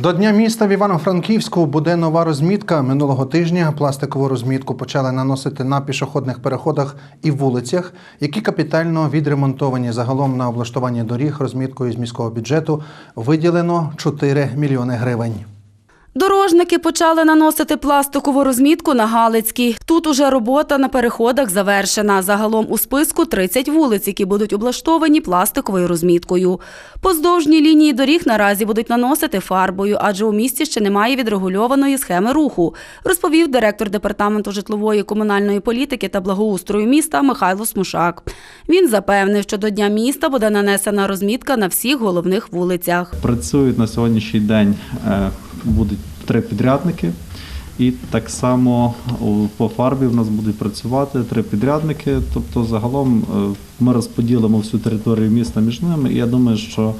До Дня міста в Івано-Франківську буде нова розмітка. Минулого тижня пластикову розмітку почали наносити на пішохідних переходах і вулицях, які капітально відремонтовані. Загалом на облаштування доріг розміткою з міського бюджету виділено 4 мільйони гривень. Дорожники почали наносити пластикову розмітку на Галицькій. Тут уже робота на переходах завершена. Загалом у списку 30 вулиць, які будуть облаштовані пластиковою розміткою. Поздовжні лінії доріг наразі будуть наносити фарбою, адже у місті ще немає відрегульованої схеми руху, розповів директор департаменту житлової комунальної політики та благоустрою міста Михайло Смушак. Він запевнив, що до Дня міста буде нанесена розмітка на всіх головних вулицях. Працюють на сьогоднішній день е, будуть три підрядники, і так само по фарбі в нас будуть працювати три підрядники. Тобто, загалом е, ми розподілимо всю територію міста між ними. І я думаю, що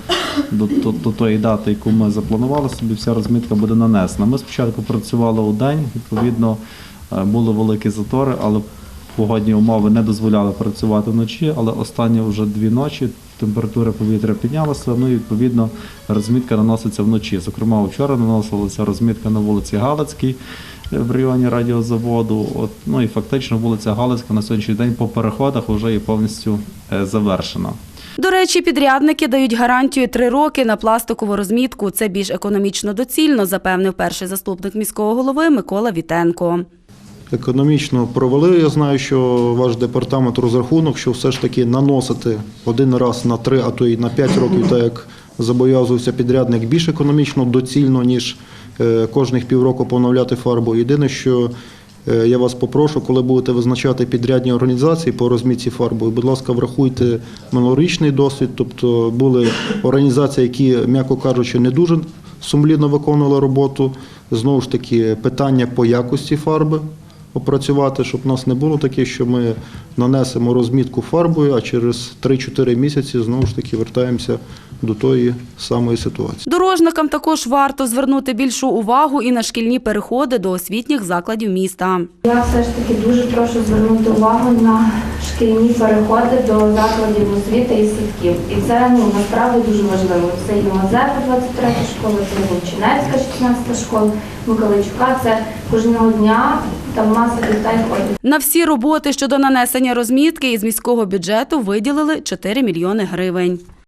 до, до, до тої дати, яку ми запланували собі, вся розмітка буде нанесена. Ми спочатку працювали у день, відповідно, е, були великі затори, але погодні умови не дозволяли працювати вночі, але останні вже дві ночі температура повітря піднялася, ну і відповідно розмітка наноситься вночі. Зокрема, вчора наносилася розмітка на вулиці Галицькій е, в районі радіозаводу. От, ну і фактично вулиця Галицька на сьогоднішній день по переходах вже є повністю е, завершена. До речі, підрядники дають гарантію три роки на пластикову розмітку. Це більш економічно доцільно, запевнив перший заступник міського голови Микола Вітенко. Економічно провели. Я знаю, що ваш департамент розрахунок, що все ж таки наносити один раз на три, а то й на п'ять років, так як зобов'язувався підрядник, більш економічно доцільно, ніж е, кожних півроку поновляти фарбу. Єдине, що е, я вас попрошу, коли будете визначати підрядні організації по розмітці фарбою, будь ласка, врахуйте минулорічний досвід. Тобто були організації, які, м'яко кажучи, не дуже сумлінно виконували роботу. Знову ж таки, питання по якості фарби опрацювати, щоб у нас не було таке, що ми нанесемо розмітку фарбою, а через 3-4 місяці знову ж таки вертаємося до тої самої ситуації. Дорожникам також варто звернути більшу увагу і на шкільні переходи до освітніх закладів міста. Я все ж таки дуже прошу звернути увагу на шкільні переходи до закладів освіти і садків. І це ну, насправді дуже важливо. Це і Мазепа 23 школа, це Гончинецька 16 школа, Миколайчука. Це кожного дня там маса дітей ходить. На всі роботи щодо нанесення розмітки із міського бюджету виділили 4 мільйони гривень.